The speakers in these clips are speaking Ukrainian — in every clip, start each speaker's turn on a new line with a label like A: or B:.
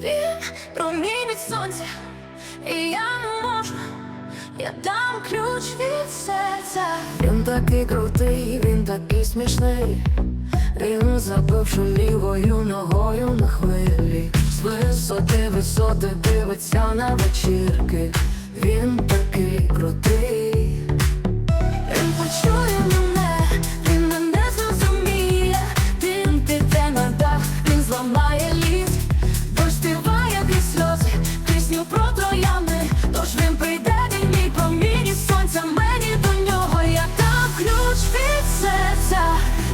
A: Він промінить сонця, і я не можу, я дам ключ від серця. Він такий крутий, він такий смішний. Він забивши лівою ногою на хвилі. З висоти висоти дивиться на вечірки. Він такий крутий. Пісню про трояни, тож він прийде, він мій промінь із сонця, мені до нього. Я дам ключ від серця,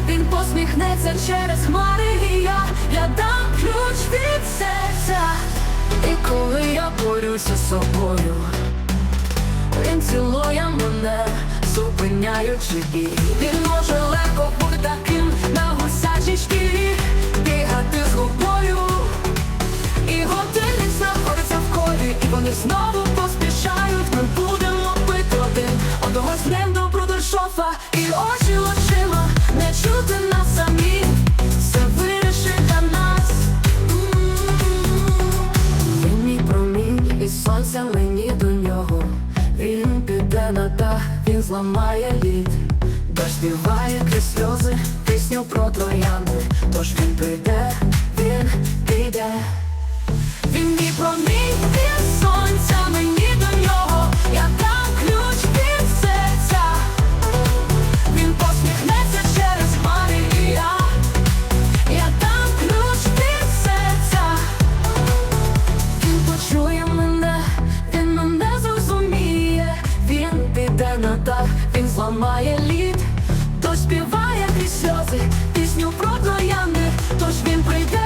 A: він посміхнеться через хмари, і я, я дам ключ від серця, і коли я борюся з собою. Він цілує мене, зупиняючи і Він може легко бути таким на гусячій шкірі вони знову поспішають, ми будемо питати один Одного з ним до Брудершофа і очі очима не чути нас самі, все вирішить для нас. Він мій промінь, і сонця мені до нього. Він піде на дах, він зламає лід, доспіває крізь сльози, пісню про троянди, тож він прийде, він піде. Він мій промінь. почує мене, він мене зрозуміє, він піде на так, він зламає лід, то співає крізь сльози, пісню про троянди, тож він прийде.